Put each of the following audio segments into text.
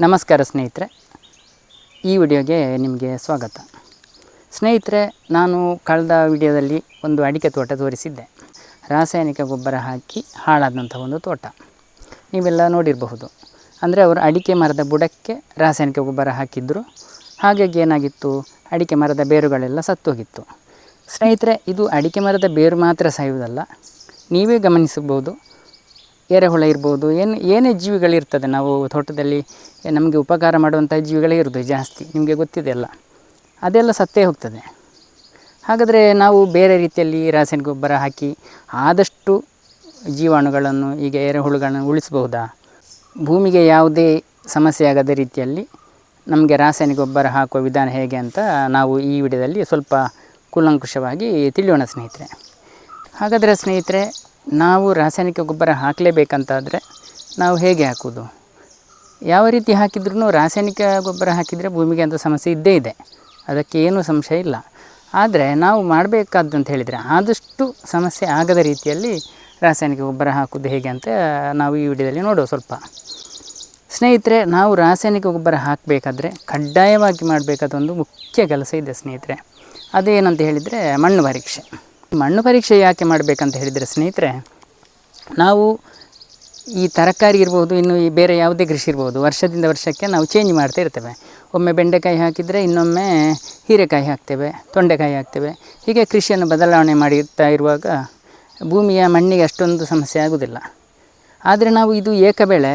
ನಮಸ್ಕಾರ ಸ್ನೇಹಿತರೆ. ಈ ವಿಡಿಯೋಗೆ ನಿಮಗೆ ಸ್ವಾಗತ. ಸ್ನೇಹಿತರೆ, ನಾನು ಕಳೆದ ವಿಡಿಯೋದಲ್ಲಿ ಒಂದು ಅಡಿಕೆ ತೋಟ ತೋರಿಸಿದ್ದೆ. ರಾಸಾಯನಿಕ ಗೊಬ್ಬರ ಹಾಕಿ ಹಾಳಾದಂಥ ಒಂದು ತೋಟ. ನೀವೆಲ್ಲ ನೋಡಿರಬಹುದು. ಅಂದರೆ ಅವರು ಅಡಿಕೆ ಮರದ ಬುಡಕ್ಕೆ ರಾಸಾಯನಿಕ ಗೊಬ್ಬರ ಹಾಕಿದ್ರು. ಹಾಗಾಗಿ ಏನಾಗಿತ್ತು? ಅಡಿಕೆ ಮರದ ಬೇರುಗಳೆಲ್ಲ ಸತ್ತೋಗಿತ್ತು. ಸ್ನೇಹಿತರೆ, ಇದು ಅಡಿಕೆ ಮರದ ಬೇರು ಮಾತ್ರ ಸಾಯುವುದಲ್ಲ. ನೀವೇ ಗಮನಿಸಬಹುದು. ಎರೆಹುಳ ಇರ್ಬೋದು, ಏನು, ಏನೇ ಜೀವಿಗಳಿರ್ತದೆ ನಾವು ತೋಟದಲ್ಲಿ ನಮಗೆ ಉಪಕಾರ ಮಾಡುವಂಥ ಜೀವಿಗಳೇ ಇರೋದು ಜಾಸ್ತಿ, ನಿಮಗೆ ಗೊತ್ತಿದೆ ಅಲ್ಲ? ಅದೆಲ್ಲ ಸತ್ತೇ ಹೋಗ್ತದೆ. ಹಾಗಾದರೆ ನಾವು ಬೇರೆ ರೀತಿಯಲ್ಲಿ ರಾಸಾಯನಿಕ ಗೊಬ್ಬರ ಹಾಕಿ ಆದಷ್ಟು ಜೀವಾಣುಗಳನ್ನು, ಈಗ ಎರೆಹುಳುಗಳನ್ನು ಉಳಿಸಬಹುದಾ? ಭೂಮಿಗೆ ಯಾವುದೇ ಸಮಸ್ಯೆ ಆಗದ ರೀತಿಯಲ್ಲಿ ನಮಗೆ ರಾಸಾಯನಿಕ ಗೊಬ್ಬರ ಹಾಕುವ ವಿಧಾನ ಹೇಗೆ ಅಂತ ನಾವು ಈ ವಿಡಿಯೋದಲ್ಲಿ ಸ್ವಲ್ಪ ಕೂಲಂಕುಷವಾಗಿ ತಿಳಿಯೋಣ ಸ್ನೇಹಿತರೆ. ಹಾಗಾದರೆ ಸ್ನೇಹಿತರೆ ನಾವು ರಾಸಾಯನಿಕ ಗೊಬ್ಬರ ಹಾಕಲೇಬೇಕಂತಾದರೆ ನಾವು ಹೇಗೆ ಹಾಕೋದು ಯಾವ ರೀತಿ ಹಾಕಿದ್ರೂ ರಾಸಾಯನಿಕ ಗೊಬ್ಬರ ಹಾಕಿದರೆ ಭೂಮಿಗೆ ಅಂತ ಸಮಸ್ಯೆ ಇದ್ದೇ ಇದೆ. ಅದಕ್ಕೆ ಏನೂ ಸಂಶಯ ಇಲ್ಲ. ಆದರೆ ನಾವು ಮಾಡಬೇಕಾದಂತ ಹೇಳಿದರೆ ಆದಷ್ಟು ಸಮಸ್ಯೆ ಆಗದ ರೀತಿಯಲ್ಲಿ ರಾಸಾಯನಿಕ ಗೊಬ್ಬರ ಹಾಕೋದು ಹೇಗೆ ಅಂತ ನಾವು ಈ ವಿಡಿಯೋದಲ್ಲಿ ನೋಡುವ ಸ್ವಲ್ಪ. ಸ್ನೇಹಿತರೆ, ನಾವು ರಾಸಾಯನಿಕ ಗೊಬ್ಬರ ಹಾಕಬೇಕಾದ್ರೆ ಕಡ್ಡಾಯವಾಗಿ ಮಾಡಬೇಕಾದ ಒಂದು ಮುಖ್ಯ ಕೆಲಸ ಇದೆ ಸ್ನೇಹಿತರೆ. ಅದೇನಂತ ಹೇಳಿದರೆ ಮಣ್ಣು ಪರೀಕ್ಷೆ. ಮಣ್ಣು ಪರೀಕ್ಷೆ ಯಾಕೆ ಮಾಡಬೇಕಂತ ಹೇಳಿದರೆ ಸ್ನೇಹಿತರೆ, ನಾವು ಈ ತರಕಾರಿ ಇರ್ಬೋದು, ಇನ್ನು ಈ ಬೇರೆ ಯಾವುದೇ ಕೃಷಿ ಇರ್ಬೋದು, ವರ್ಷದಿಂದ ವರ್ಷಕ್ಕೆ ನಾವು ಚೇಂಜ್ ಮಾಡ್ತಾ ಇರ್ತೇವೆ. ಒಮ್ಮೆ ಬೆಂಡೆಕಾಯಿ ಹಾಕಿದರೆ ಇನ್ನೊಮ್ಮೆ ಹೀರೆಕಾಯಿ ಹಾಕ್ತೇವೆ, ತೊಂಡೆಕಾಯಿ ಹಾಕ್ತೇವೆ. ಹೀಗೆ ಕೃಷಿಯನ್ನು ಬದಲಾವಣೆ ಮಾಡುತ್ತಾ ಇರುವಾಗ ಭೂಮಿಯ ಮಣ್ಣಿಗೆ ಅಷ್ಟೊಂದು ಸಮಸ್ಯೆ ಆಗೋದಿಲ್ಲ ಆದರೆ ನಾವು ಇದು ಏಕಬೆಳೆ,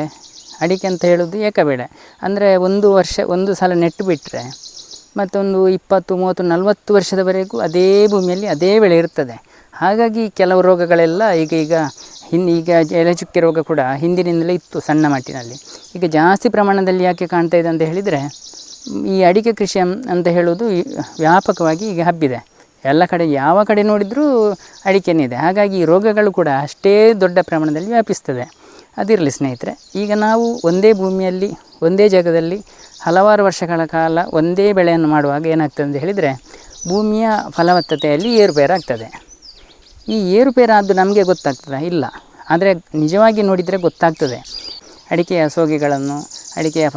ಅಡಿಕೆ ಅಂತ ಹೇಳೋದು ಏಕಬೆಳೆ. ಅಂದರೆ ಒಂದು ವರ್ಷ, ಒಂದು ಸಲ ನೆಟ್ಟು ಬಿಟ್ಟರೆ ಮತ್ತೊಂದು ಇಪ್ಪತ್ತು, ಮೂವತ್ತು, ನಲವತ್ತು ವರ್ಷದವರೆಗೂ ಅದೇ ಭೂಮಿಯಲ್ಲಿ ಅದೇ ಬೆಳೆ ಇರ್ತದೆ. ಹಾಗಾಗಿ ಕೆಲವು ರೋಗಗಳೆಲ್ಲ ಈಗ ಈಗ ಹಿಂದೆ ಈಗ ಎಲೆಚುಕ್ಕೆ ರೋಗ ಕೂಡ ಹಿಂದಿನಿಂದಲೇ ಇತ್ತು ಸಣ್ಣ ಮಟ್ಟಿನಲ್ಲಿ. ಈಗ ಜಾಸ್ತಿ ಪ್ರಮಾಣದಲ್ಲಿ ಯಾಕೆ ಕಾಣ್ತಾ ಇದೆ ಅಂತ ಹೇಳಿದರೆ, ಈ ಅಡಿಕೆ ಕೃಷಿ ಅಂತ ಹೇಳೋದು ವ್ಯಾಪಕವಾಗಿ ಈಗ ಹಬ್ಬಿದೆ. ಎಲ್ಲ ಕಡೆ, ಯಾವ ಕಡೆ ನೋಡಿದರೂ ಅಡಿಕೆನಿದೆ ಹಾಗಾಗಿ ರೋಗಗಳು ಕೂಡ ಅಷ್ಟೇ ದೊಡ್ಡ ಪ್ರಮಾಣದಲ್ಲಿ ವ್ಯಾಪಿಸ್ತದೆ. ಅದಿರಲಿ ಸ್ನೇಹಿತರೆ, ಈಗ ನಾವು ಒಂದೇ ಭೂಮಿಯಲ್ಲಿ, ಒಂದೇ ಜಾಗದಲ್ಲಿ ಹಲವಾರು ವರ್ಷಗಳ ಕಾಲ ಒಂದೇ ಬೆಳೆಯನ್ನು ಮಾಡುವಾಗ ಏನಾಗ್ತದೆ ಅಂತ ಹೇಳಿದರೆ ಭೂಮಿಯ ಫಲವತ್ತತೆಯಲ್ಲಿ ಏರುಪೇರಾಗ್ತದೆ. ಈ ಏರುಪೇರಾದ್ದು ನಮಗೆ ಗೊತ್ತಾಗ್ತದೆ? ಇಲ್ಲ. ಆದರೆ ನಿಜವಾಗಿ ನೋಡಿದರೆ ಗೊತ್ತಾಗ್ತದೆ. ಅಡಿಕೆಯ ಸೋಗೆಗಳನ್ನು, ಅಡಿಕೆಯ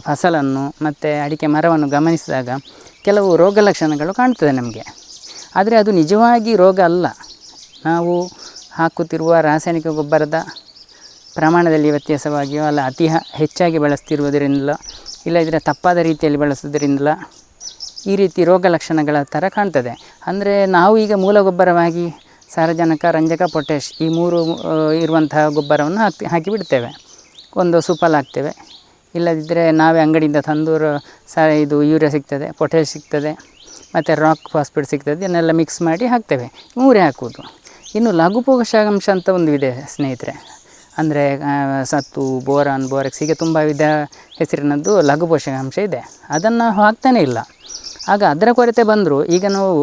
ಫಸಲನ್ನು ಮತ್ತು ಅಡಿಕೆ ಮರವನ್ನು ಗಮನಿಸಿದಾಗ ಕೆಲವು ರೋಗ ಲಕ್ಷಣಗಳು ಕಾಣ್ತದೆ ನಮಗೆ. ಆದರೆ ಅದು ನಿಜವಾಗಿ ರೋಗ ಅಲ್ಲ. ನಾವು ಹಾಕುತ್ತಿರುವ ರಾಸಾಯನಿಕ ಗೊಬ್ಬರದ ಪ್ರಮಾಣದಲ್ಲಿ ವ್ಯತ್ಯಾಸವಾಗಿಯೋ ಅಲ್ಲ, ಅತಿ ಹೆಚ್ಚಾಗಿ ಬಳಸ್ತಿರುವುದರಿಂದಲೋ ಇಲ್ಲದಿದ್ದರೆ ತಪ್ಪಾದ ರೀತಿಯಲ್ಲಿ ಬಳಸೋದ್ರಿಂದಲ ಈ ರೀತಿ ರೋಗ ಲಕ್ಷಣಗಳ ಥರ ಕಾಣ್ತದೆ. ಅಂದರೆ ನಾವು ಈಗ ಮೂಲ ಗೊಬ್ಬರವಾಗಿ ಸಾರಜನಕ, ರಂಜಕ ಪೊಟ್ಯಾಶ್ ಈ ಮೂರು ಇರುವಂತಹ ಗೊಬ್ಬರವನ್ನು ಹಾಕಿ ಹಾಕಿ ಬಿಡ್ತೇವೆ. ಒಂದು ಸುಫಲ ಹಾಕ್ತೇವೆ. ಇಲ್ಲದಿದ್ದರೆ ನಾವೇ ಅಂಗಡಿಯಿಂದ ತಂದೂರು ಸ, ಇದು ಯೂರಿಯಾ ಸಿಗ್ತದೆ ಪೊಟ್ಯಾಶ್ ಸಿಗ್ತದೆ, ಮತ್ತು ರಾಕ್ ಫಾಸ್ಫೇಟ್ ಸಿಗ್ತದೆ, ಇದನ್ನೆಲ್ಲ ಮಿಕ್ಸ್ ಮಾಡಿ ಹಾಕ್ತೇವೆ. ಮೂರೇ ಹಾಕುವುದು. ಇನ್ನು ಲಘು ಪೋಷಕಾಂಶ ಅಂತ ಒಂದು ಇದೆ ಸ್ನೇಹಿತರೆ. ಅಂದರೆ ಸತ್ತು, ಬೋರಾನ್, ಬೋರೆಕ್ಸ್ ಹೀಗೆ ತುಂಬ ವಿಧ ಹೆಸರಿನದ್ದು ಲಘು ಪೋಷಕಾಂಶ ಇದೆ. ಅದನ್ನು ಹಾಕ್ತಾನೇ ಇಲ್ಲ. ಆಗ ಅದರ ಕೊರತೆ ಬಂದರೂ ಈಗ ನಾವು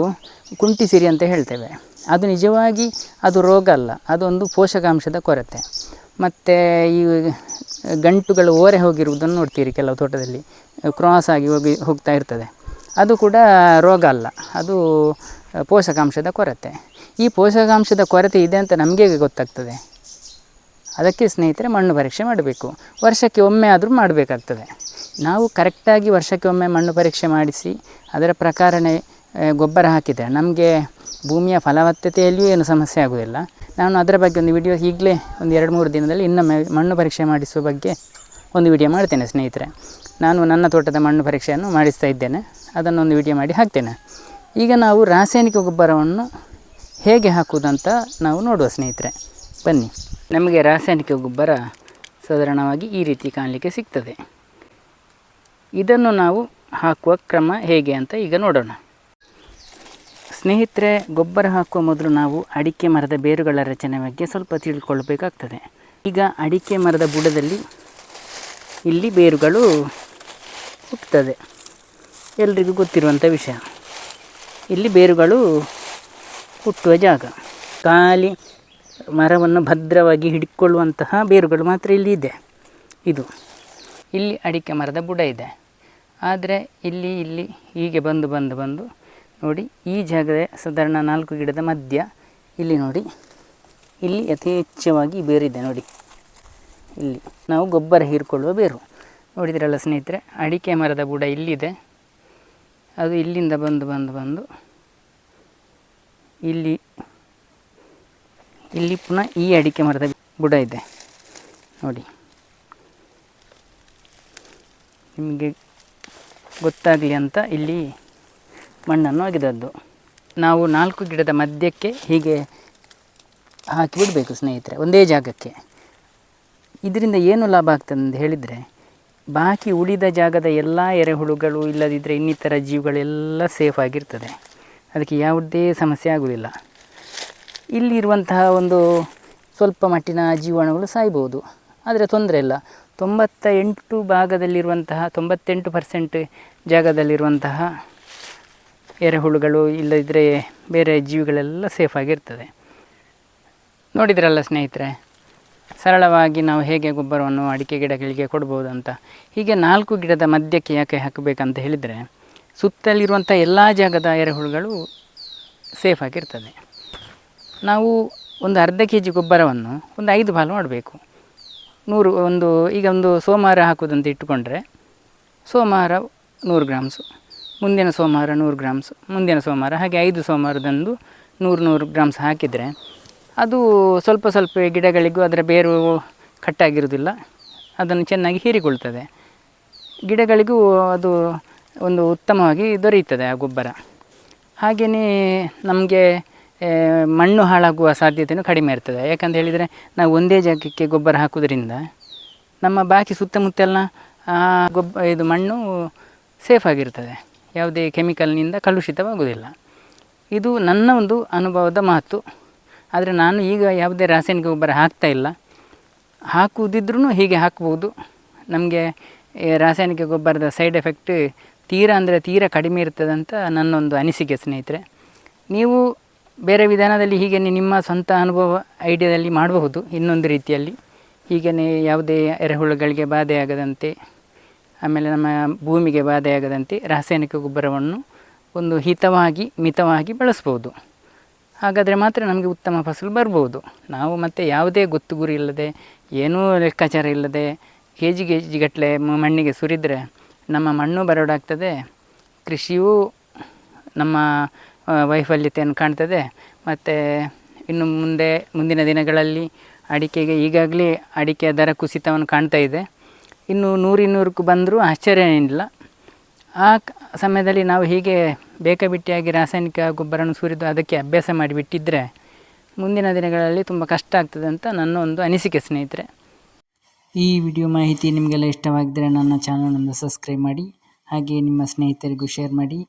ಕುಂಟಿ ಸಿರಿ ಅಂತ ಹೇಳ್ತೇವೆ. ಅದು ನಿಜವಾಗಿ ಅದು ರೋಗ ಅಲ್ಲ, ಅದೊಂದು ಪೋಷಕಾಂಶದ ಕೊರತೆ. ಮತ್ತು ಈ ಗಂಟುಗಳು ಓರೆ ಹೋಗಿರುವುದನ್ನು ನೋಡ್ತೀರಿ ಕೆಲವು ತೋಟದಲ್ಲಿ, ಕ್ರಾಸ್ ಆಗಿ ಹೋಗಿ ಹೋಗ್ತಾ ಇರ್ತದೆ. ಅದು ಕೂಡ ರೋಗ ಅಲ್ಲ, ಅದು ಪೋಷಕಾಂಶದ ಕೊರತೆ. ಈ ಪೋಷಕಾಂಶದ ಕೊರತೆ ಇದೆ ಅಂತ ನಮಗೆ ಗೊತ್ತಾಗ್ತದೆ. ಅದಕ್ಕೆ ಸ್ನೇಹಿತರೆ ಮಣ್ಣು ಪರೀಕ್ಷೆ ಮಾಡಬೇಕು. ವರ್ಷಕ್ಕೆ ಒಮ್ಮೆ ಆದರೂ ಮಾಡಬೇಕಾಗ್ತದೆ. ನಾವು ಕರೆಕ್ಟಾಗಿ ವರ್ಷಕ್ಕೆ ಒಮ್ಮೆ ಮಣ್ಣು ಪರೀಕ್ಷೆ ಮಾಡಿಸಿ, ಅದರ ಪ್ರಕಾರನೇ ಗೊಬ್ಬರ ಹಾಕಿದರೆ ನಮಗೆ ಭೂಮಿಯ ಫಲವತ್ತತೆಯಲ್ಲಿಯೂ ಏನು ಸಮಸ್ಯೆ ಆಗುವುದಿಲ್ಲ. ನಾನು ಅದರ ಬಗ್ಗೆ ಒಂದು ವಿಡಿಯೋ ಈಗಲೇ ಒಂದು ಎರಡು ಮೂರು ದಿನದಲ್ಲಿ ಇನ್ನೊಮ್ಮೆ ಮಣ್ಣು ಪರೀಕ್ಷೆ ಮಾಡಿಸುವ ಬಗ್ಗೆ ಒಂದು ವಿಡಿಯೋ ಮಾಡ್ತೇನೆ ಸ್ನೇಹಿತರೆ. ನಾನು ನನ್ನ ತೋಟದ ಮಣ್ಣು ಪರೀಕ್ಷೆಯನ್ನು ಮಾಡಿಸ್ತಾ ಇದ್ದೇನೆ. ಅದನ್ನೊಂದು ವಿಡಿಯೋ ಮಾಡಿ ಹಾಕ್ತೇನೆ. ಈಗ ನಾವು ರಾಸಾಯನಿಕ ಗೊಬ್ಬರವನ್ನು ಹೇಗೆ ಹಾಕುವುದಂತ ನಾವು ನೋಡುವ ಸ್ನೇಹಿತರೆ. ಬನ್ನಿ. ನಮಗೆ ರಾಸಾಯನಿಕ ಗೊಬ್ಬರ ಸಾಧಾರಣವಾಗಿ ಈ ರೀತಿ ಕಾಣಲಿಕ್ಕೆ ಸಿಗ್ತದೆ. ಇದನ್ನು ನಾವು ಹಾಕುವ ಕ್ರಮ ಹೇಗೆ ಅಂತ ಈಗ ನೋಡೋಣ. ಸ್ನೇಹಿತರೆ, ಗೊಬ್ಬರ ಹಾಕುವ ಮೊದಲು ನಾವು ಅಡಿಕೆ ಮರದ ಬೇರುಗಳ ರಚನೆ ಬಗ್ಗೆ ಸ್ವಲ್ಪ ತಿಳ್ಕೊಳ್ಬೇಕಾಗ್ತದೆ. ಈಗ ಅಡಿಕೆ ಮರದ ಬುಡದಲ್ಲಿ ಇಲ್ಲಿ ಬೇರುಗಳು ಹುಟ್ಟುತ್ತದೆ ಎಲ್ರಿಗೂ ಗೊತ್ತಿರುವಂಥ ವಿಷಯ. ಇಲ್ಲಿ ಬೇರುಗಳು ಹುಟ್ಟುವ ಜಾಗ. ಖಾಲಿ ಮರವನ್ನು ಭದ್ರವಾಗಿ ಹಿಡ್ಕೊಳ್ಳುವಂತಹ ಬೇರುಗಳು ಮಾತ್ರ ಇಲ್ಲಿ ಇದೆ. ಇದು. ಇಲ್ಲಿ ಅಡಿಕೆ ಮರದ ಬುಡ ಇದೆ. ಆದರೆ ಇಲ್ಲಿ ಇಲ್ಲಿ ಹೀಗೆ ಬಂದು ಬಂದು ಬಂದು ನೋಡಿ ಈ ಜಾಗದ ಸಾಧಾರಣ ನಾಲ್ಕು ಗಿಡದ ಮಧ್ಯ ಇಲ್ಲಿ ನೋಡಿ. ಇಲ್ಲಿ ಯಥೇಚ್ಛವಾಗಿ ಬೇರಿದೆ ನೋಡಿ. ಇಲ್ಲಿ ನಾವು ಗೊಬ್ಬರ ಹೀರಿಕೊಳ್ಳುವ ಬೇರು. ನೋಡಿದ್ರಲ್ಲ ಸ್ನೇಹಿತರೆ, ಅಡಿಕೆ ಮರದ ಬುಡ ಇಲ್ಲಿದೆ. ಅದು ಇಲ್ಲಿಂದ ಬಂದು ಬಂದು ಬಂದು ಇಲ್ಲಿ ಇಲ್ಲಿ ಪುನಃ ಈ ಅಡಿಕೆ ಮರದ ಬುಡ ಇದೆ. ನೋಡಿ. ನಿಮಗೆ ಗೊತ್ತಾಗಲಿ ಅಂತ ಇಲ್ಲಿ ಮಣ್ಣನ್ನು ಒಗೆದದ್ದು. ನಾವು ನಾಲ್ಕು ಗಿಡದ ಮಧ್ಯಕ್ಕೆ ಹೀಗೆ ಹಾಕಿ ಬಿಡಬೇಕು ಸ್ನೇಹಿತರೆ, ಒಂದೇ ಜಾಗಕ್ಕೆ. ಇದರಿಂದ ಏನು ಲಾಭ ಆಗ್ತದೆ ಅಂತ ಹೇಳಿದರೆ, ಬಾಕಿ ಉಳಿದ ಜಾಗದ ಎಲ್ಲ ಎರೆಹುಳುಗಳು ಇಲ್ಲದಿದ್ದರೆ ಇನ್ನಿತರ ಜೀವಗಳೆಲ್ಲ ಸೇಫ್ ಆಗಿರ್ತದೆ. ಅದಕ್ಕೆ ಯಾವುದೇ ಸಮಸ್ಯೆ ಆಗುವುದಿಲ್ಲ. ಇಲ್ಲಿರುವಂತಹ ಒಂದು ಸ್ವಲ್ಪ ಮಟ್ಟಿನ ಜೀವಾಣುಗಳು ಸಾಯ್ಬೋದು. ಆದರೆ ತೊಂದರೆ ಇಲ್ಲ. ತೊಂಬತ್ತ ಎಂಟು ಭಾಗದಲ್ಲಿರುವಂತಹ, ತೊಂಬತ್ತೆಂಟು ಪರ್ಸೆಂಟ್ ಜಾಗದಲ್ಲಿರುವಂತಹ ಎರೆಹುಳುಗಳು ಇಲ್ಲದಿದ್ದರೆ ಬೇರೆ ಜೀವಿಗಳೆಲ್ಲ ಸೇಫ್ ಆಗಿರ್ತದೆ. ನೋಡಿದ್ರಲ್ಲ ಸ್ನೇಹಿತರೆ, ಸರಳವಾಗಿ ನಾವು ಹೇಗೆ ಗೊಬ್ಬರವನ್ನು ಅಡಿಕೆ ಗಿಡಗಳಿಗೆ ಕೊಡ್ಬೋದು ಅಂತ ಹೀಗೆ ನಾಲ್ಕು ಗಿಡದ ಮಧ್ಯಕ್ಕೆ ಯಾಕೆ ಹಾಕಬೇಕಂತ ಹೇಳಿದರೆ ಸುತ್ತಲಿರುವಂಥ ಎಲ್ಲ ಜಾಗದ ಎರೆಹುಳುಗಳು ಸೇಫ್ ಆಗಿರ್ತದೆ. ನಾವು ಒಂದು ಅರ್ಧ ಕೆ ಜಿ ಗೊಬ್ಬರವನ್ನು ಒಂದು ಐದು ಪಾಲು ಮಾಡಬೇಕು. ನೂರು ಒಂದು, ಈಗ ಒಂದು ಸೋಮವಾರ ಹಾಕೋದಂತ ಇಟ್ಟುಕೊಂಡ್ರೆ ಸೋಮವಾರ ನೂರು ಗ್ರಾಮ್ಸು, ಮುಂದಿನ ಸೋಮವಾರ ನೂರು ಗ್ರಾಮ್ಸ್, ಮುಂದಿನ ಸೋಮವಾರ ಹಾಗೆ ಐದು ಸೋಮವಾರದಂದು ನೂರು ನೂರು ಗ್ರಾಮ್ಸ್ ಹಾಕಿದರೆ ಅದು ಸ್ವಲ್ಪ ಸ್ವಲ್ಪ ಗಿಡಗಳಿಗೂ ಅದರ ಬೇರು ಕಟ್ಟಾಗಿರುವುದಿಲ್ಲ ಅದನ್ನು ಚೆನ್ನಾಗಿ ಹೀರಿಕೊಳ್ತದೆ. ಗಿಡಗಳಿಗೂ ಅದು ಒಂದು ಉತ್ತಮವಾಗಿ ದೊರೆಯುತ್ತದೆ ಆ ಗೊಬ್ಬರ. ಹಾಗೆಯೇ ನಮಗೆ ಮಣ್ಣು ಹಾಳಾಗುವ ಸಾಧ್ಯತೆಯೂ ಕಡಿಮೆ ಇರ್ತದೆ. ಯಾಕಂತ ಹೇಳಿದರೆ ನಾವು ಒಂದೇ ಜಾಗಕ್ಕೆ ಗೊಬ್ಬರ ಹಾಕೋದ್ರಿಂದ ನಮ್ಮ ಬಾಕಿ ಸುತ್ತಮುತ್ತೆಲ್ಲ ಗೊಬ್ಬ, ಇದು ಮಣ್ಣು ಸೇಫ್ ಆಗಿರ್ತದೆ. ಯಾವುದೇ ಕೆಮಿಕಲ್ನಿಂದ ಕಲುಷಿತವಾಗುವುದಿಲ್ಲ. ಇದು ನನ್ನ ಒಂದು ಅನುಭವದ ಮಾತು. ಆದರೆ ನಾನು ಈಗ ಯಾವುದೇ ರಾಸಾಯನಿಕ ಗೊಬ್ಬರ ಹಾಕ್ತಾ ಇಲ್ಲ. ಹಾಕುವುದಿದ್ರೂ ಹೀಗೆ ಹಾಕ್ಬೋದು ನಮಗೆ ರಾಸಾಯನಿಕ ಗೊಬ್ಬರದ ಸೈಡ್ ಎಫೆಕ್ಟ್ ತೀರಾ ಅಂದರೆ ತೀರಾ ಕಡಿಮೆ ಇರ್ತದೆ ಅಂತ ನನ್ನೊಂದು ಅನಿಸಿಕೆ ಸ್ನೇಹಿತರೆ. ನೀವು ಬೇರೆ ವಿಧಾನದಲ್ಲಿ ಹೀಗೆ ನಿಮ್ಮ ಸ್ವಂತ ಅನುಭವ ಐಡಿಯಾದಲ್ಲಿ ಮಾಡಬಹುದು ಇನ್ನೊಂದು ರೀತಿಯಲ್ಲಿ. ಹೀಗೇ ಯಾವುದೇ ಎರೆಹುಳುಗಳಿಗೆ ಬಾಧೆಯಾಗದಂತೆ ಆಮೇಲೆ ನಮ್ಮ ಭೂಮಿಗೆ ಬಾಧೆಯಾಗದಂತೆ ರಾಸಾಯನಿಕ ಗೊಬ್ಬರವನ್ನು ಒಂದು ಹಿತವಾಗಿ, ಮಿತವಾಗಿ ಬಳಸ್ಬೋದು. ಹಾಗಾದರೆ ಮಾತ್ರ ನಮಗೆ ಉತ್ತಮ ಫಸಲು ಬರ್ಬೋದು. ನಾವು ಮತ್ತು ಯಾವುದೇ ಗೊತ್ತು ಗುರಿ ಇಲ್ಲದೆ, ಏನೂ ಲೆಕ್ಕಾಚಾರ ಇಲ್ಲದೆ ಕೆ ಜಿ ಕೆ ಜಿ ಗಟ್ಟಲೆ ಮಣ್ಣಿಗೆ ಸುರಿದರೆ ನಮ್ಮ ಮಣ್ಣು ಬರೋಡಾಗ್ತದೆ. ಕೃಷಿಯೂ ನಮ್ಮ ವೈಫಲ್ಯತೆಯನ್ನು ಕಾಣ್ತದೆ. ಮತ್ತು ಇನ್ನು ಮುಂದೆ, ಮುಂದಿನ ದಿನಗಳಲ್ಲಿ ಅಡಿಕೆಗೆ ಈಗಾಗಲೇ ಅಡಿಕೆಯ ದರ ಕುಸಿತವನ್ನು ಕಾಣ್ತಾ ಇದೆ. ಇನ್ನು ನೂರಿನ್ನೂರಕ್ಕೂ ಬಂದರೂ ಆಶ್ಚರ್ಯ ಏನಿಲ್ಲ. ಆ ಸಮಯದಲ್ಲಿ ನಾವು ಹೀಗೆ ಬೇಕಾಬಿಟ್ಟಿಯಾಗಿ ರಾಸಾಯನಿಕ ಗೊಬ್ಬರನ ಸುರಿದು ಅದಕ್ಕೆ ಅಭ್ಯಾಸ ಮಾಡಿಬಿಟ್ಟಿದ್ದರೆ ಮುಂದಿನ ದಿನಗಳಲ್ಲಿ ತುಂಬ ಕಷ್ಟ ಆಗ್ತದೆ ಅಂತ ನನ್ನ ಒಂದು ಅನಿಸಿಕೆ ಸ್ನೇಹಿತರೆ. ಈ ವಿಡಿಯೋ ಮಾಹಿತಿ ನಿಮಗೆಲ್ಲ ಇಷ್ಟವಾಗಿದ್ದರೆ ನನ್ನ ಚಾನಲನ್ನು ಸಬ್ಸ್ಕ್ರೈಬ್ ಮಾಡಿ, ಹಾಗೆಯೇ ನಿಮ್ಮ ಸ್ನೇಹಿತರಿಗೂ ಶೇರ್ ಮಾಡಿ.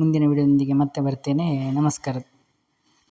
ಮುಂದಿನ ವಿಡಿಯೋದೊಂದಿಗೆ ಮತ್ತೆ ಬರ್ತೇನೆ. ನಮಸ್ಕಾರ.